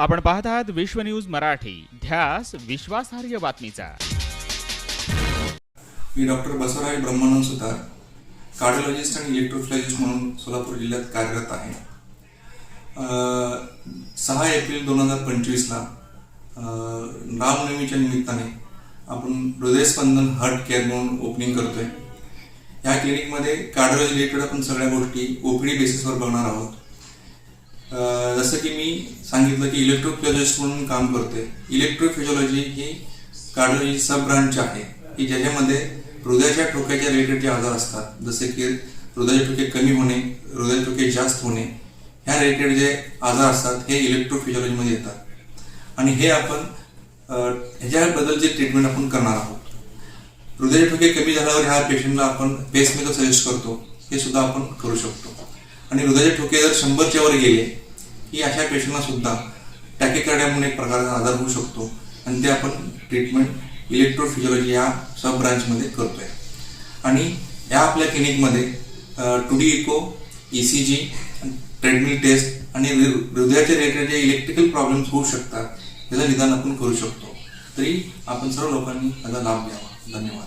आपण पाहत आहात विश्व न्यूज मराठी. ध्यास विश्वासार्ह बातमीचा. मी डॉक्टर बसवराज ब्रह्मानंद सुतार कार्डिओलॉजिस्ट आणि इलेक्ट्रोफिलॉजिस्ट म्हणून सोलापूर जिल्ह्यात कार्यरत आहे. सहा एप्रिल दोन हजार पंचवीसला रामनवमीच्या निमित्ताने आपण हृदयस्पंदन हार्ट केअर म्हणून ओपनिंग करतोय. या क्लिनिकमध्ये कार्डिओलॉजी रिलेटेड आपण सगळ्या गोष्टी ओपीडी बेसिसवर बघणार आहोत. जसं की मी सांगितलं की इलेक्ट्रोफिजिओलॉजिस्ट म्हणून काम करते. इलेक्ट्रोफिजिओलॉजी ही कार्डिओलॉजी सब ब्रांच आहे की ज्याच्यामध्ये हृदयाच्या ठोक्याच्या रिलेटेड जे आजार असतात जसे की हृदयाचे ठोके कमी होणे हृदय ठोके जास्त होणे ह्या रिलेटेड जे आजार असतात हे इलेक्ट्रोफिजिओलॉजीमध्ये येतात. आणि हे आपण ह्याच्याबद्दलचे ट्रीटमेंट आपण करणार आहोत. हृदयाचे ठोके कमी झाल्यावर ह्या पेशंटला आपण पेसमेकर सजेस्ट करतो हे सुद्धा आपण करू शकतो. आणि हृदयाचे ठोके जर शंभरच्या वर गेले की अशा पेशंटला सुद्धा टॅकेकार्डिया म्हणून एक प्रकारचा आजार होऊ शकतो आणि ते आपण ट्रीटमेंट इलेक्ट्रोफिजिओलॉजी या सब ब्रांचमध्ये आहे आणि या आपल्या क्लिनिकमध्ये two D echo E C G treadmill test आणि हृदयाचे रिलेटेड जे इलेक्ट्रिकल प्रॉब्लेम्स होऊ शकतात याचं निदान आपण करू शकतो. तरी आपण सर्व लोकांनी याचा लाभ घ्यावा. धन्यवाद.